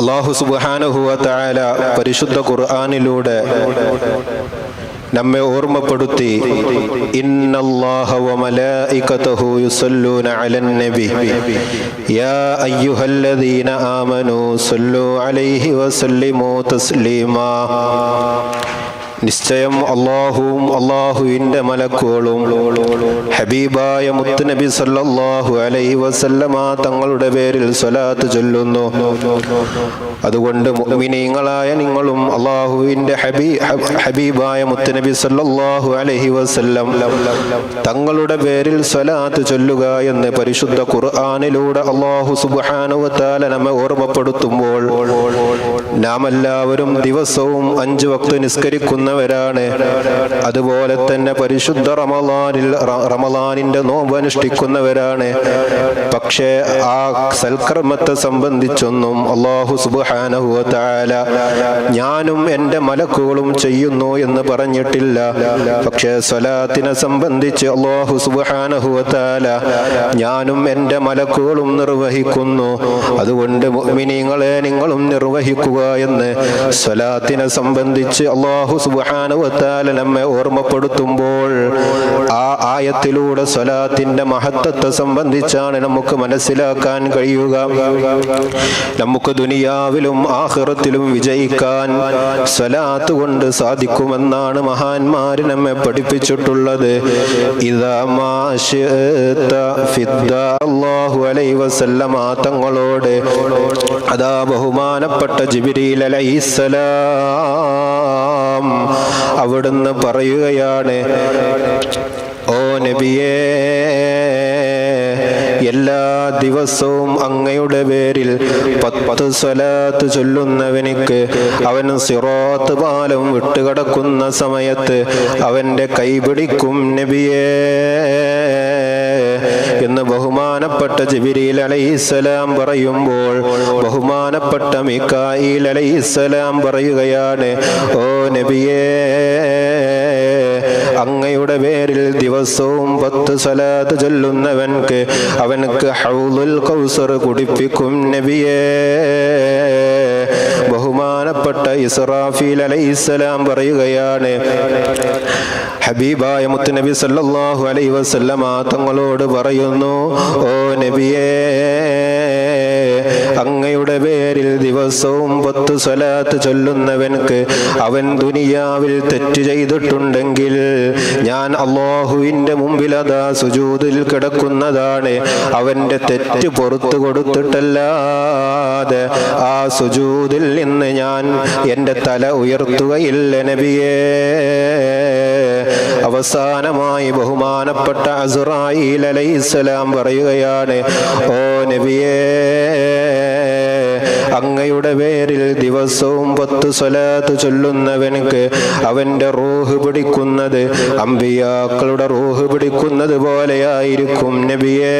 അള്ളാഹു സുബാനുഹുവ തായാല പരിശുദ്ധ ഖുർആാനിലൂടെ നമ്മെ ഓർമ്മപ്പെടുത്തി. ആമനൂ സല്ലു അലൈഹി വസല്ലിമു തസ്ലീമാ. നിശ്ചയം അള്ളാഹുവും അള്ളാഹുവിന്റെ മലക്കുകളും. ഹബീബായ മുത്തുനബി സല്ലാഹു അലൈഹി വസല്ലമ തങ്ങളുടെ പേരിൽ സ്വലാത്ത് ചൊല്ലുന്നു. അതുകൊണ്ട് മുഅ്മിനീങ്ങളായ നിങ്ങളും അള്ളാഹുവിന്റെ ഹബീ ഹബീബായ മുത്തുനബി സല്ലാഹു അലൈഹി വസല്ലം തങ്ങളുടെ പേരിൽ സ്വലാത്ത് ചൊല്ലുക എന്ന് പരിശുദ്ധ ഖുർആാനിലൂടെ അള്ളാഹു സുബാനുവത്താല നമ്മെ ഓർമ്മപ്പെടുത്തുമ്പോൾ നാം എല്ലാവരും ദിവസവും അഞ്ചു വക്ത് നിസ്കരിക്കുന്നവരാണ് അതുപോലെ തന്നെ പരിശുദ്ധ റമലാനിൽ റമലാനിന്റെ നോമ്പ് അനുഷ്ഠിക്കുന്നവരാണ്. പക്ഷേ ആ സൽക്കർമ്മത്തെ സംബന്ധിച്ചൊന്നും അള്ളാഹു സുബ്ഹാനഹു വതആല ഞാനും എന്റെ മലക്കുകളും ചെയ്യുന്നു എന്ന് പറഞ്ഞിട്ടില്ല. പക്ഷേ സ്വലാത്തിനെ സംബന്ധിച്ച് അള്ളാഹു സുബ്ഹാനഹു വതആല ഞാനും എന്റെ മലക്കുകളും നിർവഹിക്കുന്നു. അതുകൊണ്ട് മിനിങ്ങളെ നിങ്ങളും നിർവഹിക്കുക എന്ന് സ്വലാത്തിനെ സംബന്ധിച്ച് അള്ളാഹു സുബ്ഹാനഹു നമ്മെ ഓർമ്മപ്പെടുത്തുമ്പോൾ ആ ആയത്തിലൂടെ സ്വലാത്തിന്റെ മഹത്വത്തെ സംബന്ധിച്ചാണ് നമുക്ക് മനസ്സിലാക്കാൻ കഴിയുക. നമുക്ക് ദുനിയാവിലും ആഖിറത്തിലും വിജയിക്കാൻ സ്വലാത്ത് കൊണ്ട് സാധിക്കുമെന്നാണ് മഹാന്മാര് നമ്മെ പഠിപ്പിച്ചിട്ടുള്ളത്. തങ്ങളോട് അതാ ബഹുമാനപ്പെട്ട ജിബ്രീൽ അലൈഹിസ്സലാം. അവിടുന്ന് പറയുകയാണ് ഓ നബിയേ എല്ലാ ദിവസവും അങ്ങയുടെ പേരിൽ പത്ത് സ്വലാത്ത് ചൊല്ലുന്നവനിക്ക് അവൻ സിറോത്ത് പാലം വിട്ടുകിടക്കുന്ന സമയത്ത് അവന്റെ കൈപിടിക്കും നബിയേ എന്ന് ബഹുമാനപ്പെട്ട ജിബിരിൽ അലൈഹിസ്സലാം പറയുമ്പോൾ ബഹുമാനപ്പെട്ട മിക്കായിൽ അലൈഹിസ്സലാം പറയുകയാണ് ഓ നബിയേ അങ്ങയുടെ പേരിൽ ദിവസവും പത്ത് സലാത്ത് ചൊല്ലുന്നവൻക്ക് അവനക്ക് ഹൗലുൽ കൗസർ കുടിപ്പിക്കും നബിയേ. ബഹുമാനപ്പെട്ട ഇസ്രാഫീൽ അലൈഹിസ്സലാം പറയുകയാണ് ഹബീബായ മുത്തുനബി സല്ലല്ലാഹു അലൈഹി വസല്ലമ തങ്ങളോട് പറയുന്നു ഓ നബിയേ അങ്ങയുടെ പേരിൽ ദിവസവും പത്ത് സ്വലാത്ത് ചൊല്ലുന്നവൻക്ക് അവൻ ദുനിയാവിൽ തെറ്റ് ചെയ്തിട്ടുണ്ടെങ്കിൽ ഞാൻ അള്ളാഹുവിന്റെ മുമ്പിൽ അതാ സുജൂതിൽ കിടക്കുന്നതാണ്. അവന്റെ തെറ്റ് പുറത്തു കൊടുത്തിട്ടല്ലാതെ ആ സുജൂതിൽ നിന്ന് ഞാൻ എന്റെ തല ഉയർത്തുകയില്ല നബിയേ. അവസാനമായി ബഹുമാനപ്പെട്ട അസുറായി അലൈഹിസ്സലാം പറയുകയാണ് ഓ നബിയേ അങ്ങയുടെ പേരിൽ ദിവസവും പത്ത് സ്വലാത്ത് ചൊല്ലുന്നവനക്ക് അവന്റെ റൂഹ് പിടിക്കുന്നത് അമ്പിയാക്കളുടെ റൂഹ് പിടിക്കുന്നത് പോലെയായിരിക്കും നബിയേ.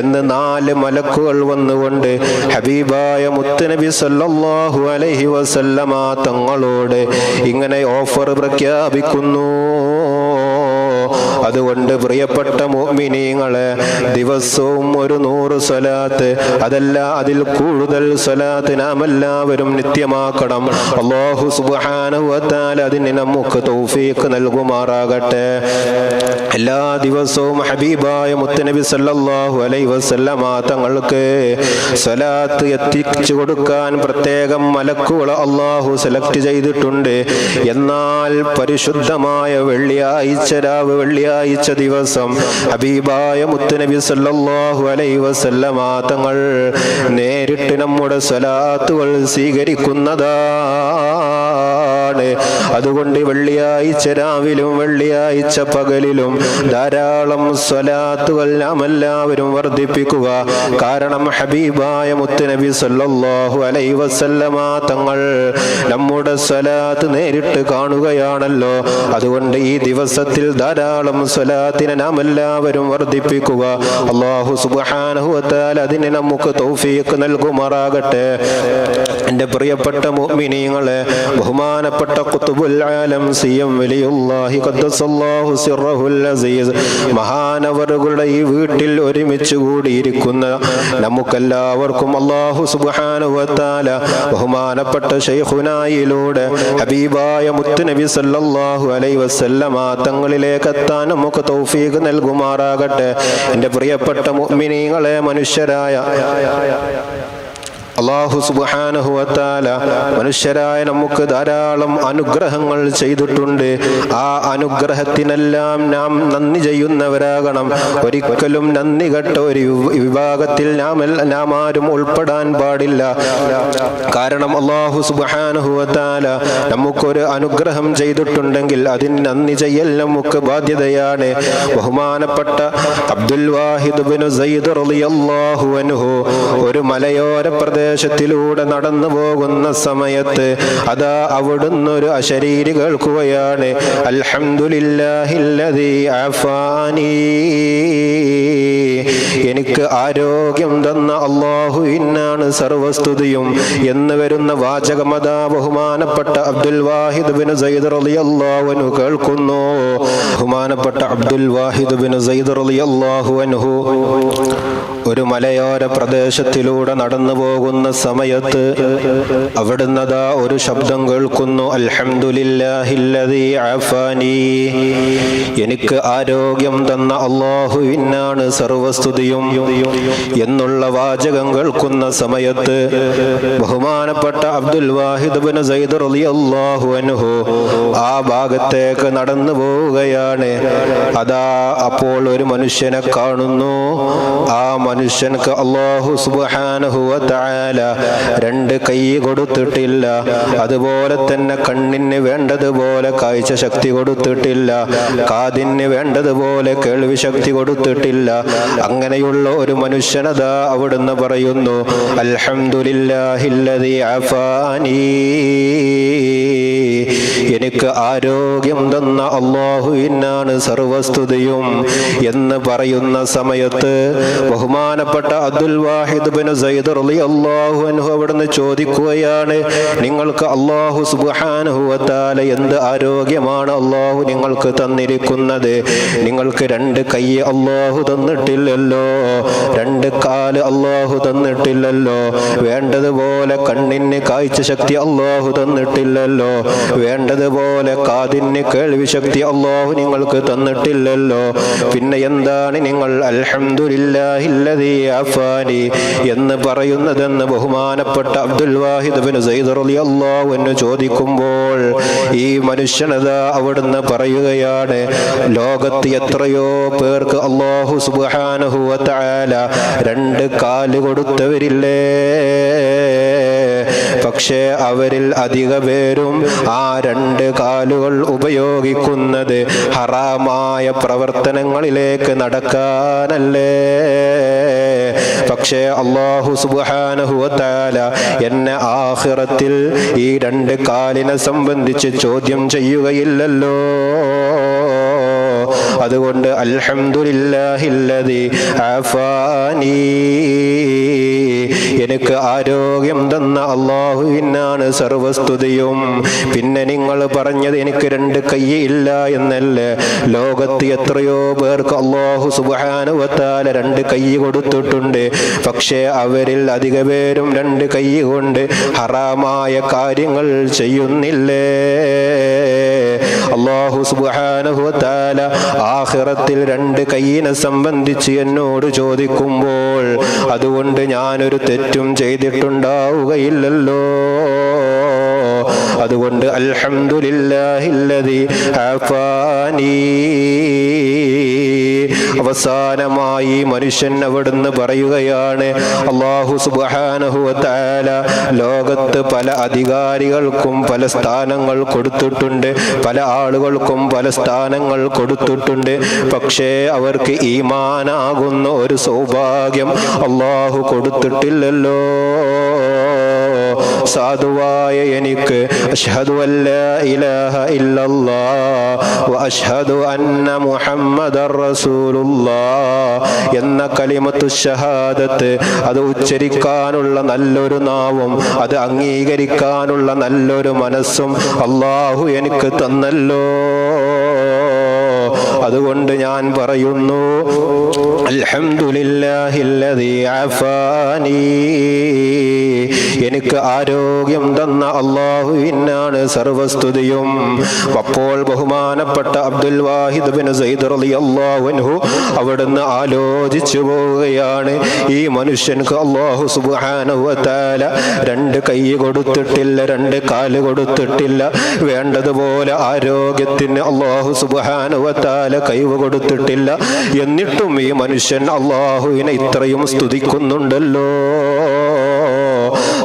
എന്ന് നാല് മലക്കുകൾ വന്നുകൊണ്ട് ഹബീബായ മുത്തുനബി സല്ലല്ലാഹു അലൈഹി വസല്ലമ തങ്ങളോട് ഇങ്ങനെ ഓഫർ പ്രഖ്യാപിക്കുന്നു. അതുകൊണ്ട് പ്രിയപ്പെട്ട മോമിനിയങ്ങളെ ദിവസവും ഒരു നൂറ് സ്വലാത്ത് അതല്ല അതിൽ കൂടുതൽ സ്വലാത്ത് നാം എല്ലാവരും നിത്യമാക്കണം. അള്ളാഹു സുബാനുവത്താൽ അതിന് നമുക്ക് തൗഫീക്ക് നൽകുമാറാകട്ടെ. എല്ലാ ദിവസവും ഹബീബായ മുത്തനബി സല്ലാഹു അലൈ വസല്ലമ തങ്ങൾക്ക് സ്വലാത്ത് എത്തിച്ചു കൊടുക്കാൻ പ്രത്യേകം മലക്കുകൾ അള്ളാഹു സെലക്ട് ചെയ്തിട്ടുണ്ട്. എന്നാൽ പരിശുദ്ധമായ വെള്ളിയാഴ്ച രാവ് വെള്ളിയാഴ്ച ദിവസം ഹബീബായ മുത്തുനബി സല്ലല്ലാഹു അലൈഹി വസല്ലമ തങ്ങൾ നേരിട്ട് നമ്മുടെ സ്വലാത്തുകൾ സ്വീകരിക്കുന്നതാണ്. അതുകൊണ്ട് വെള്ളിയാഴ്ച രാവിലും വെള്ളിയാഴ്ച പകലിലും ധാരാളം സ്വലാത്തുകൾ നാം എല്ലാവരും വർദ്ധിപ്പിക്കുക. കാരണം ഹബീബായ മുത്തുനബി സല്ലല്ലാഹു അലൈഹി വസല്ലമ തങ്ങൾ നമ്മുടെ സ്വലാത്ത് നേരിട്ട് കാണുകയാണല്ലോ. അതുകൊണ്ട് ഈ ദിവസത്തിൽ ധാരാളം ധാരാളം സ്വലാത്തിനെ നാം എല്ലാവരും വർദ്ധിപ്പിക്കുക. അള്ളാഹു സുബാനഹുവത്താൽ അതിന് നമുക്ക് തൗഫീഖ് നൽകുമാറാകട്ടെ. എന്റെ പ്രിയപ്പെട്ട മുഅ്മിനീങ്ങളെ ബഹുമാനപ്പെട്ട കുത്തുബുൽ ആലം സി എം വലിയുല്ലാഹി ഖദ്ദസല്ലാഹു സിർറഹുൽ അസീസ് മഹാനവറുകളുടെ ഈ വീട്ടിൽ ഒരുമിച്ച് കൂടിയിരിക്കുന്ന നമുക്കെല്ലാവർക്കും അള്ളാഹു സുബ്ഹാനഹുവത്താല ബഹുമാനപ്പെട്ട ഷെയ്ഖുനായിലൂടെ ഹബീബായ മുത്തുനബി സല്ലല്ലാഹു അലൈഹി വസല്ലമ തങ്ങളിലേക്ക് എത്താൻ നമുക്ക് തൗഫീഖ് നൽകുമാറാകട്ടെ. എന്റെ പ്രിയപ്പെട്ട മുഅ്മിനീങ്ങളെ മനുഷ്യരായ അള്ളാഹു സുബാനഹുവത്താല മനുഷ്യരായ നമുക്ക് ധാരാളം അനുഗ്രഹങ്ങൾ ചെയ്തിട്ടുണ്ട്. ആ അനുഗ്രഹത്തിനെല്ലാം നാം നന്ദി ചെയ്യുന്നവരാകണം. ഒരിക്കലും നന്ദി കെട്ട ഒരു വിഭാഗത്തിൽ നാം നാം ആരും ഉൾപ്പെടാൻ പാടില്ല. കാരണം അള്ളാഹു സുബാനഹുവത്താല നമുക്കൊരു അനുഗ്രഹം ചെയ്തിട്ടുണ്ടെങ്കിൽ അതിന് നന്ദി ചെയ്യൽ നമുക്ക് ബാധ്യതയാണ്. ബഹുമാനപ്പെട്ട അബ്ദുൽ വാഹിദ് ബിൻ സയ്യിദ് റളിയല്ലാഹു അൻഹു ഒരു മലയോര പ്രദേശത്തിലൂടെ നടന്നു പോകുന്ന സമയത്ത് അതാ അവിടുന്ന് ഒരു അശരീരി കേൾക്കുകയാണ് അൽഹംദുലില്ലാഹില്ലദീ എനിക്ക് ആരോഗ്യം തന്ന അള്ളാഹു ഇന്നാണ് സർവസ്തുതിയും എന്ന് വരുന്ന വാചകമതാ ബഹുമാനപ്പെട്ട അബ്ദുൽ വാഹിദ് ബിൻ സയ്യിദ് റളിയല്ലാഹു അൻഹു കേൾക്കുന്നു. ബഹുമാനപ്പെട്ട അബ്ദുൽ വാഹിദ് ബിൻ സയ്യിദ് റളിയല്ലാഹു അൻഹു ഒരു മലയോര പ്രദേശത്തിലൂടെ നടന്നു പോകുന്ന സമയത്ത് അവിടുന്നതാ ഒരു ശബ്ദം കേൾക്കുന്നു അൽഹംദുലില്ലാഹില്ലദീ എനിക്ക് ആരോഗ്യം തന്ന അള്ളാഹുവിനാണ് സർവസ്തുതിയും എന്നുള്ള വാചകം കേൾക്കുന്ന സമയത്ത് ബഹുമാനപ്പെട്ട അബ്ദുൽ വാഹിദ് ബിൻ സയ്യിദ് റളിയല്ലാഹു അൻഹു ആ ഭാഗത്തേക്ക് നടന്നു പോവുകയാണ്. അതാ അപ്പോൾ ഒരു മനുഷ്യനെ കാണുന്നു. ആ മനുഷ്യൻക്ക് അള്ളാഹു തആല രണ്ട് കൈ കൊടുത്തിട്ടില്ല. അതുപോലെ തന്നെ കണ്ണിന് വേണ്ടതുപോലെ കാഴ്ച ശക്തി കൊടുത്തിട്ടില്ല. കാതിന് വേണ്ടതുപോലെ കേൾവി ശക്തി കൊടുത്തിട്ടില്ല. അങ്ങനെയുള്ള ഒരു മനുഷ്യനതാ അവിടുന്ന് പറയുന്നു അൽഹംദുലില്ലാഹില്ലദീ അഫാനീ. എനിക്ക് ആരോഗ്യം തന്ന അള്ളാഹുവിനാണ് സർവസ്തുതിയും എന്ന് പറയുന്ന സമയത്ത് ബഹുമാനപ്പെട്ട അബ്ദുൽ വാഹിദ് ബിൻ സയ്യിദ് റളിയല്ലാഹു അൻഹു അവിടുന്ന് ചോദിക്കുകയാണ് നിങ്ങൾക്ക് അള്ളാഹു സുബ്ഹാനഹു വതആല എന്ത് ആരോഗ്യമാണ് അള്ളാഹു നിങ്ങൾക്ക് തന്നിരിക്കുന്നത്? നിങ്ങൾക്ക് രണ്ട് കൈ അള്ളാഹു തന്നിട്ടില്ലല്ലോ രണ്ട് കാൽ അള്ളാഹു തന്നിട്ടില്ലല്ലോ വേണ്ടതുപോലെ കണ്ണിന് കാഴ്ച ശക്തി അള്ളാഹു തന്നിട്ടില്ലല്ലോ വേണ്ടതുപോലെ കാതിന് കേൾവി ശക്തി അള്ളാഹു നിങ്ങൾക്ക് തന്നിട്ടില്ലല്ലോ. പിന്നെ എന്താണ് നിങ്ങൾ? അഫാനി എന്ന് പറയുന്നതെന്ന് ബഹുമാനപ്പെട്ട അബ്ദുൽ വാഹിദ് ബിൻ റളിയല്ലാഹു അൻഹു ചോദിക്കുമ്പോൾ ഈ മനുഷ്യനത അവിടുന്ന് പറയുകയാണ് ലോകത്ത് എത്രയോ പേർക്ക് അള്ളാഹു സുബ്ഹാനഹു വ തആല രണ്ട് കാൽ കൊടുത്തവരില്ലേ? പക്ഷേ അവരിൽ അധിക പേരും ആ രണ്ട് കാലുകൾ ഉപയോഗിക്കുന്നത് ഹറാമായ പ്രവർത്തനങ്ങളിലേക്ക് നടക്കാനല്ലേ? പക്ഷേ അള്ളാഹു തആല എന്നെ ആഹിറത്തിൽ ഈ രണ്ട് കാലിനെ സംബന്ധിച്ച് ചോദ്യം ചെയ്യുകയില്ലല്ലോ. അതുകൊണ്ട് അൽഹംദുലില്ലാഹില്ലദീ അഫാനീ എനിക്ക് ആരോഗ്യം തന്ന അള്ളാഹുവിനാണ് സർവസ്തുതിയും. പിന്നെ നിങ്ങൾ പറഞ്ഞത് എനിക്ക് രണ്ട് കൈ ഇല്ല എന്നല്ലേ? ലോകത്ത് എത്രയോ പേർക്ക് അള്ളാഹു സുബാനുവത്താല രണ്ട് കൈ കൊടുത്തിട്ടുണ്ട്. പക്ഷേ അവരിൽ അധിക പേരും രണ്ട് കൈ കൊണ്ട് ഹറാമായ കാര്യങ്ങൾ ചെയ്യുന്നില്ലേ? അള്ളാഹു സുബാനുഹുത്താല ആഖിറത്തിൽ രണ്ട് കൈയിനെ സംബന്ധിച്ച് എന്നോട് ചോദിക്കുമ്പോൾ അതുകൊണ്ട് ഞാനൊരു തെറ്റും ചെയ്തിട്ടുണ്ടാവുകയില്ലല്ലോ. അതുകൊണ്ട് അൽഹംദുലില്ലാഹില്ലദീ അഫാനീ അവസാനമായി മനുഷ്യൻ അവിടുന്ന് പറയുകയാണ് അള്ളാഹു സുബാനഹു വതആല ലോകത്ത് പല അധികാരികൾക്കും പല സ്ഥാനങ്ങൾ കൊടുത്തിട്ടുണ്ട്. പല ആളുകൾക്കും പല സ്ഥാനങ്ങൾ കൊടുത്തിട്ടുണ്ട്. പക്ഷേ അവർക്ക് ഈമാനാകുന്ന ഒരു സൗഭാഗ്യം അള്ളാഹു കൊടുത്തിട്ടില്ലല്ലോ. സാധുവായ എനിക്ക് അഷ്ഹദു അന്ന മുഹമ്മദർ എന്ന കലിമത്തു ഷഹാദത്ത് അത് ഉച്ചരിക്കാനുള്ള നല്ലൊരു നാവും അത് അംഗീകരിക്കാനുള്ള നല്ലൊരു മനസ്സും അള്ളാഹു എനിക്ക് തന്നല്ലോ. അതുകൊണ്ട് ഞാൻ പറയുന്നു അൽഹംദുലില്ലാഹില്ലദീ അഫാനീ. എനിക്ക് ആരോഗ്യം തന്ന അള്ളാഹുവിനാണ് സർവസ്തുതിയും. അപ്പോൾ ബഹുമാനപ്പെട്ട അബ്ദുൽ വാഹിദ് ബിൻ സയ്യിദ് റളിയല്ലാഹു അൻഹു അവിടുന്ന് ആലോചിച്ചു പോവുകയാണ്. ഈ മനുഷ്യൻക്ക് അള്ളാഹു സുബ്ഹാനഹു വതആല രണ്ട് കൈ കൊടുത്തിട്ടില്ല രണ്ട് കാൽ കൊടുത്തിട്ടില്ല. വേണ്ടതുപോലെ ആരോഗ്യത്തിന് അള്ളാഹു സുബ്ഹാനഹു വതആല കഴിവ് കൊടുത്തിട്ടില്ല. എന്നിട്ടും ഈ മനുഷ്യൻ അള്ളാഹുവിനെ ഇത്രയും സ്തുതിക്കുന്നുണ്ടല്ലോ.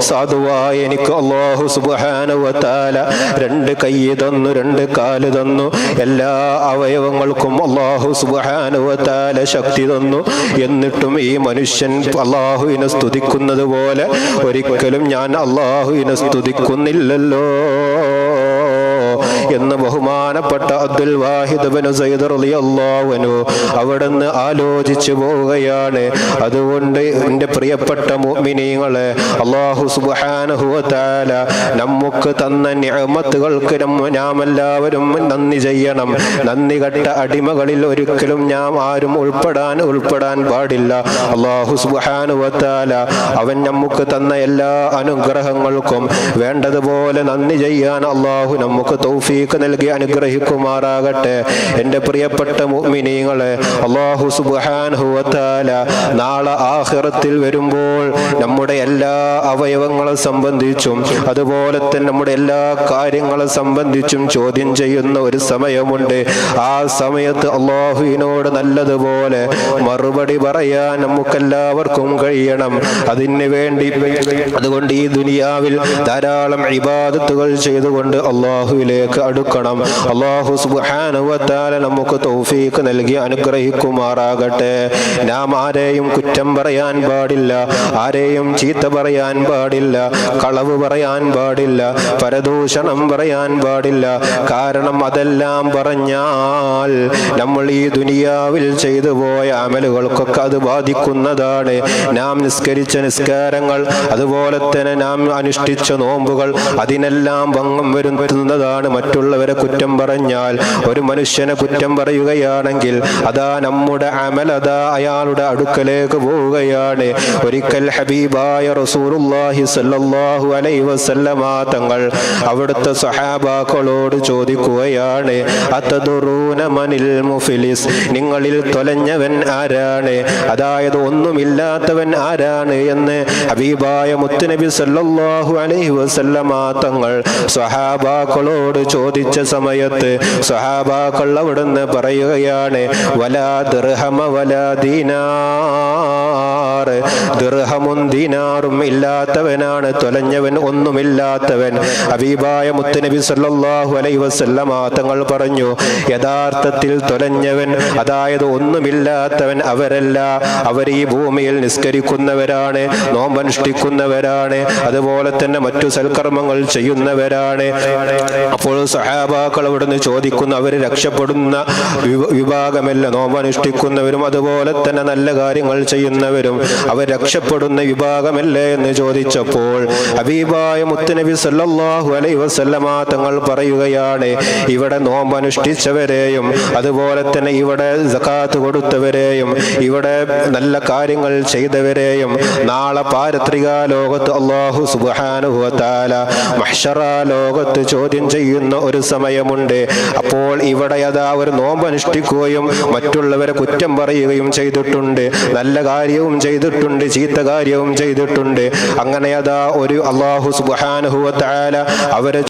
സാധുവായ എനിക്ക് അള്ളാഹു സുബാനുവത്താല രണ്ട് കൈ തന്നു രണ്ട് കാൽ തന്നു. എല്ലാ അവയവങ്ങൾക്കും അള്ളാഹു സുബാനുവത്താല ശക്തി തന്നു. എന്നിട്ടും ഈ മനുഷ്യൻ അള്ളാഹുവിനെ സ്തുതിക്കുന്നത് പോലെ ഒരിക്കലും ഞാൻ അള്ളാഹുവിനെ സ്തുതിക്കുന്നില്ലല്ലോ. എന്ന് ബഹുമാനപ്പെട്ട അബ്ദുൽ വാഹിദ് റളിയല്ലാഹു അൻഹു അവിടുന്ന് ആലോചിച്ചു പോവുകയാണ്. അതുകൊണ്ട് എന്റെ പ്രിയപ്പെട്ട മുഅ്മിനീങ്ങളെ അല്ലാഹു സുബ്ഹാനഹു വ തആല നമുക്ക് തന്ന നിഅമത്തുകൾക്ക് നാം എല്ലാവരും നന്ദി ചെയ്യണം. നന്ദി കെട്ട അടിമകളിൽ ഒരിക്കലും ഞാൻ ആരും ഉൾപ്പെടാൻ ഉൾപ്പെടാൻ പാടില്ല. അള്ളാഹു തആല അവൻ നമുക്ക് തന്ന എല്ലാ അനുഗ്രഹങ്ങൾക്കും വേണ്ടതുപോലെ നന്ദി ചെയ്യാൻ അള്ളാഹു നമുക്ക് തൗഫീക്ക് നൽകി അനുഗ്രഹിക്കുമാറാകട്ടെ. എന്റെ പ്രിയപ്പെട്ട മുഅ്മിനീങ്ങളെ അള്ളാഹു സുബ്ഹാനഹു വ തആല നാളെ ആഖിറത്തിൽ വരുമ്പോൾ നമ്മുടെ എല്ലാ അവയവങ്ങളെ സംബന്ധിച്ചും അതുപോലെ തന്നെ നമ്മുടെ എല്ലാ കാര്യങ്ങളെ സംബന്ധിച്ചും ചോദ്യം ചെയ്യുന്ന ഒരു സമയമുണ്ട്. ആ സമയത്ത് അള്ളാഹുവിനോട് നല്ലതുപോലെ മറുപടി പറയാൻ നമുക്കെല്ലാവർക്കും കഴിയണം. അതിന് വേണ്ടി അതുകൊണ്ട് ഈ ദുനിയാവിൽ ധാരാളം ഇബാദത്തുകൾ ചെയ്തുകൊണ്ട് അള്ളാഹുവിലേക്ക് അടുക്കണം. അള്ളാഹു സുബാനുവത്താല നമുക്ക് തൗഫീക്ക് നൽകി അനുഗ്രഹിക്കുമാറാകട്ടെ. നാം ആരെയും കുറ്റം പറയാൻ പാടില്ല ആരെയും ചീത്ത പറയാൻ പാടില്ല കളവ് പറയാൻ പാടില്ല പരദൂഷണം പറയാൻ പാടില്ല. കാരണം അതെല്ലാം പറഞ്ഞാൽ നമ്മൾ ഈ ദുനിയാവിൽ ചെയ്തു പോയ അമലുകൾക്കൊക്കെ അത് ബാധിക്കുന്നതാണ്. നാം നിസ്കരിച്ച നിസ്കാരങ്ങൾ അതുപോലെ തന്നെ നാം അനുഷ്ഠിച്ച നോമ്പുകൾ അതിനെല്ലാം ഭംഗം വരുത്തുന്നതാണ് മറ്റുള്ളവരെ കുറ്റം പറഞ്ഞാൽ ഒരു മനുഷ്യനെ കുറ്റം പറയുകയാണെങ്കിൽ അതാ നമ്മുടെ അമൽ അതാ അയാളുടെ അടുക്കലേക്ക് പോവുകയാണ്. ഒരിക്കൽ ഹബീബായ റസൂലുള്ളാഹി സല്ലല്ലാഹു അലൈഹി വസല്ലമ തങ്ങൾ അവിടുത്തെ സഹാബാക്കളോട് ചോദിക്കുകയാണ് മനിൽ മുഫിലിസ്? നിങ്ങളിൽ തൊലഞ്ഞവൻ ആരാണ്? അതായത് ഒന്നുമില്ലാത്തവൻ ആരാണ്? എന്ന് ഹബീബായ മുത്തുനബി സല്ലല്ലാഹു അലൈഹി വസല്ലമ തങ്ങൾ സഹാബാക്കളോട് സ്വഹാബാക്കളോട് ചോദിച്ച സമയത്ത് സഹാബാക്കൾ അവിടുന്ന് പറയുകയാണ് വലാ ദർഹമ വലാ ദിർഹമും ദീനാറും ഇല്ലാത്തവനാണ് തൊലഞ്ഞവൻ ഒന്നുമില്ലാത്തവൻ. ഹബീബായ മുത്തുനബി സല്ലാഹു അലൈഹി വസല്ലമ തങ്ങൾ പറഞ്ഞു യഥാർത്ഥത്തിൽ തൊലഞ്ഞവൻ അതായത് ഒന്നുമില്ലാത്തവൻ അവരല്ല. അവർ ഈ ഭൂമിയിൽ നിസ്കരിക്കുന്നവരാണ് നോമ്പനുഷ്ഠിക്കുന്നവരാണ് അതുപോലെ തന്നെ മറ്റു സൽക്കർമ്മങ്ങൾ ചെയ്യുന്നവരാണ്. അപ്പോൾ സഹാബാക്കൾ അവിടുന്ന് ചോദിക്കുന്ന അവർ രക്ഷപ്പെടുന്ന വിഭ- വിഭാഗമല്ല. നോമ്പനുഷ്ഠിക്കുന്നവരും അതുപോലെ തന്നെ നല്ല കാര്യങ്ങൾ ചെയ്യുന്നവരും അവർ രക്ഷപ്പെടുന്ന വിഭാഗമല്ലേ എന്ന് ചോദിച്ചപ്പോൾ ഹബീബായ മുത്തുനബി സല്ലാഹു അലൈഹി വസല്ലമ തങ്ങൾ പറയുകയാണ് ഇവിടെ നോമ്പനുഷ്ഠിച്ചവരെയും അതുപോലെ തന്നെ ഇവിടെ സകാത്ത് കൊടുത്തവരെയും ഇവിടെ നല്ല കാര്യങ്ങൾ ചെയ്തവരെയും നാളെ പാരത്രിക ലോകത്ത് അള്ളാഹു സുബ്ഹാനഹു മഹ്ഷറ ലോകത്ത് ചോദ്യം ചെയ്യുന്ന ഒരു സമയമുണ്ട്. അപ്പോൾ ഇവിടെ അതാ ഒരു നോമ്പ് അനുഷ്ഠിക്കുകയും മറ്റുള്ളവരെ കുറ്റം പറയുകയും ചെയ്തിട്ടുണ്ട്. നല്ല കാര്യവും ചെയ്തിട്ടുണ്ട് ചീത്ത കാര്യവും ചെയ്തിട്ടുണ്ട്. അങ്ങനെ അതാ ഒരു അള്ളാഹു തആല അവരെ